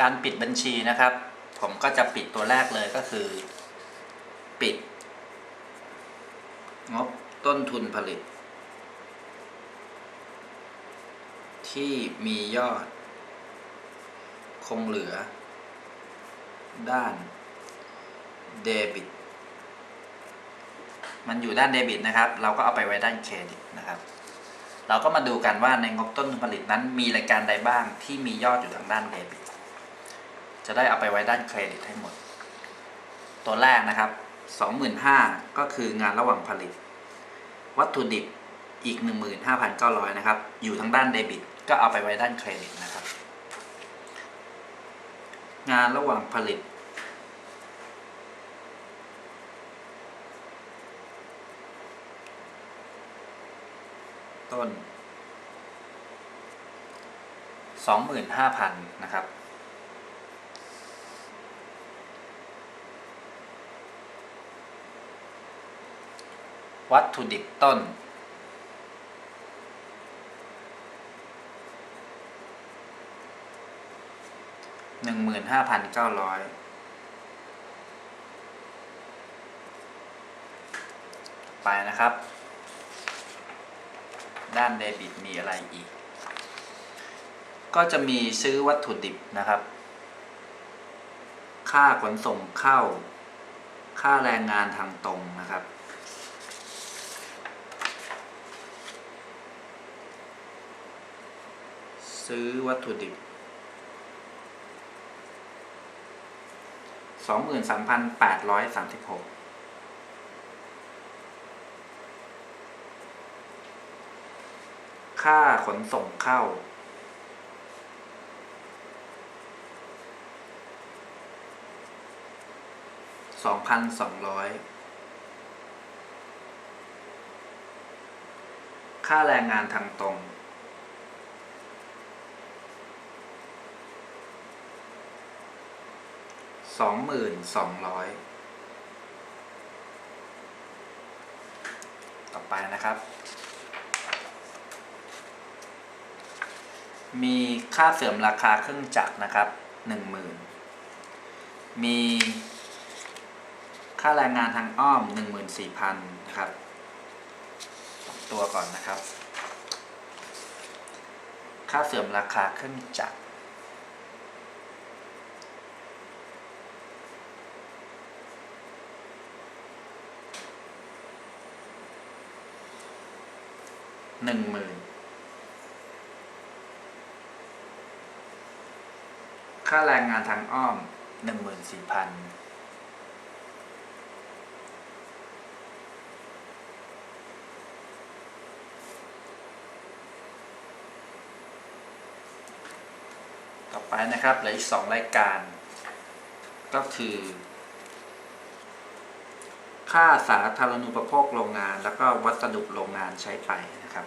การปิดบัญชีนะครับ ผมก็จะปิดตัวแรกเลยก็คือ ปิด งบต้นทุนผลิต ที่มียอด คงเหลือ ด้านเดบิต มันอยู่ด้านเดบิตนะครับ เราก็เอาไปไว้ด้านเครดิตนะครับเราก็มาดูกันว่าในงบต้นทุนผลิตนั้นมีรายการใดบ้างที่มียอดอยู่ทางด้านเดบิต จะได้เอาไปไว้ด้านเครดิตให้หมด ตัวแรกนะครับ 25,000 ก็คืองานระหว่างผลิต วัตถุดิบอีก 15,900 นะครับ อยู่ทางด้านเดบิต ก็เอาไปไว้ด้านเครดิตนะครับ งานระหว่างผลิต ต้น 25,000 นะครับ วัตถุดิบต้น หนึ่งหมื่นห้าพันเก้าร้อยไปนะครับ ด้านเดบิตมีอะไรอีก ก็จะมีซื้อวัตถุดิบนะครับ ค่าขนส่งเข้า ค่าแรงงานทางตรงนะครับ ซื้อวัตถุดิบสองหมื่นสามพันแปดร้อยสามสิบหกค่าขนส่งเข้า สองพันสองร้อย ค่าแรงงานทางตรง สองหมื่นสองร้อยต่อไปนะครับ มีค่าเสริมราคาเครื่องจักรนะครับหนึ่งหมื่นมีค่าแรงงานทางอ้อมหนึ่งหมื่นสี่พันนะครับตัวก่อนนะครับ ค่าเสริมราคาเครื่องจักร หนึ่งหมื่นค่าแรงงานทางอ้อมหนึ่งหมื่นสี่พันต่อไปนะครับเหลืออีกสองรายการ ก็คือ ค่าสาธารณูปโภคโรงงาน แล้วก็วัสดุโรงงานใช้ไปนะครับ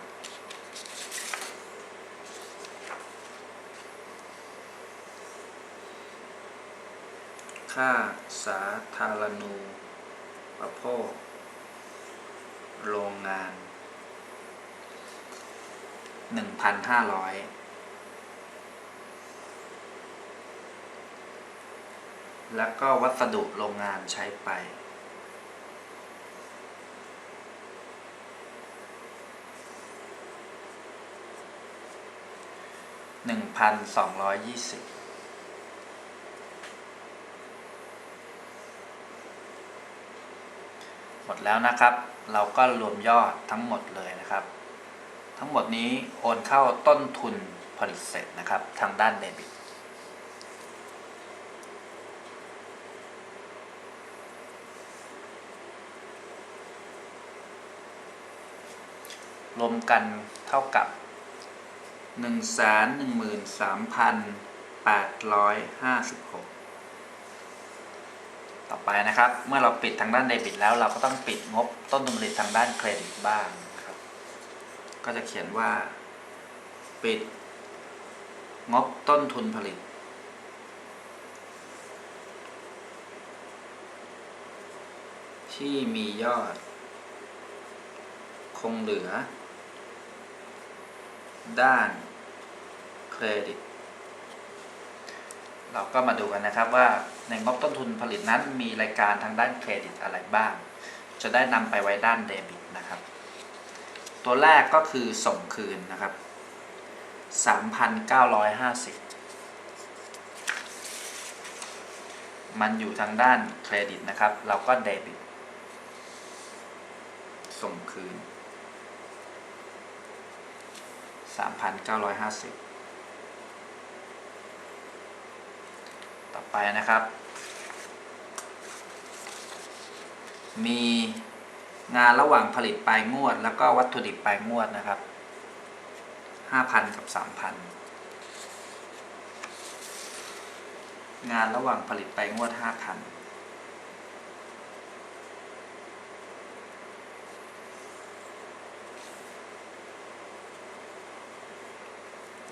ค่าสาธารณูปโภคโรงงานหนึ่งพันห้าร้อยแล้วก็วัสดุโรงงานใช้ไป หนึ่งพันสองร้อยยี่สิบหมดแล้วนะครับ เราก็รวมยอดทั้งหมดเลยนะครับ ทั้งหมดนี้โอนเข้าต้นทุนผลิตเสร็จนะครับ ทางด้านเดบิตรวมกันเท่ากับ 1 1 3 8 5 6ต่อไปนะครับ เมื่อเราปิดทางด้านเดบิตแล้วเราก็ต้องปิดงบต้นทุนผลิตทางด้านเครดิตบ้างครับ ก็จะเขียนว่า ปิด งบต้นทุนผลิต ที่มียอด คงเหลือ ด้านเครดิต เราก็มาดูกันนะครับว่าในงบต้นทุนผลิตนั้นมีรายการทางด้านเครดิตอะไรบ้าง จะได้นำไปไว้ด้านเดบิตนะครับ ตัวแรกก็คือส่งคืนนะครับ 3,950 มันอยู่ทางด้านเครดิตนะครับ เราก็เดบิต ส่งคืน 3,950 ต่อไปนะครับ มีงานระหว่างผลิตปลายงวด แล้วก็วัตถุดิบปลายงวดนะครับ 5,000 กับ 3,000 งานระหว่างผลิตปลายงวด 5,000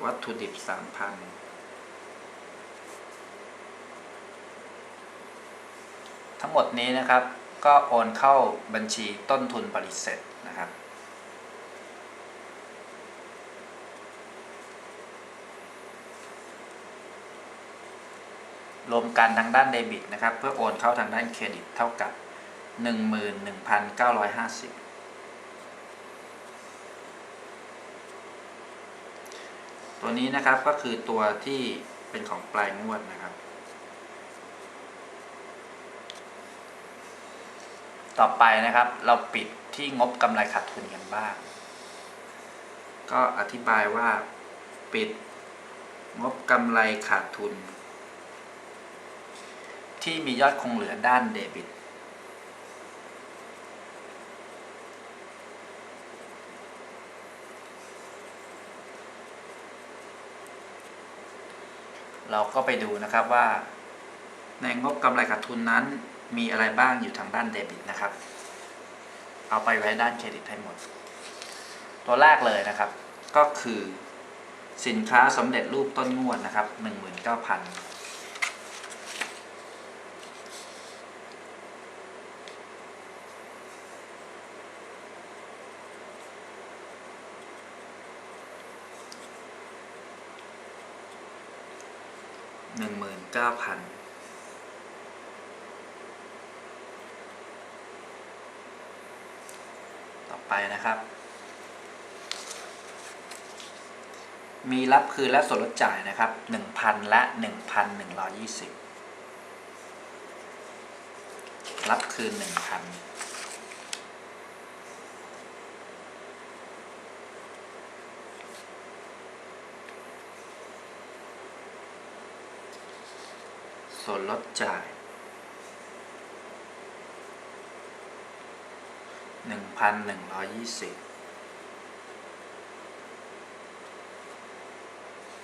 วัตถุดิบ3,000ทั้งหมดนี้นะครับ ก็โอนเข้าบัญชีต้นทุนผลิตเสร็จนะครับ รวมกันทางด้านเดบิตนะครับ เพื่อโอนเข้าทางด้านเครดิตเท่ากับ 11,950 ตัวนี้นะครับก็คือตัวที่เป็นของปลายงวดนะครับ ต่อไปนะครับเราปิดที่งบกำไรขาดทุนกันบ้าง ก็อธิบายว่าปิดงบกำไรขาดทุน ที่มียอดคงเหลือด้านเดบิต เราก็ไปดูนะครับว่า ในงบกำไรขาดทุนนั้น มีอะไรบ้างอยู่ทางด้านเดบิตนะครับ เอาไปไว้ด้านเครดิตให้หมด ตัวแรกเลยนะครับ ก็คือสินค้าสำเร็จรูปต้นงวดนะครับ 19,000 หนึ่งหมื่นเก้าพันต่อไปนะครับ มีรับคืนและส่วนลดจ่ายนะครับหนึ่งพันและหนึ่งพันหนึ่งร้อยี่สิบรับคืนหนึ่งพัน ส่วนลดจ่าย 1,120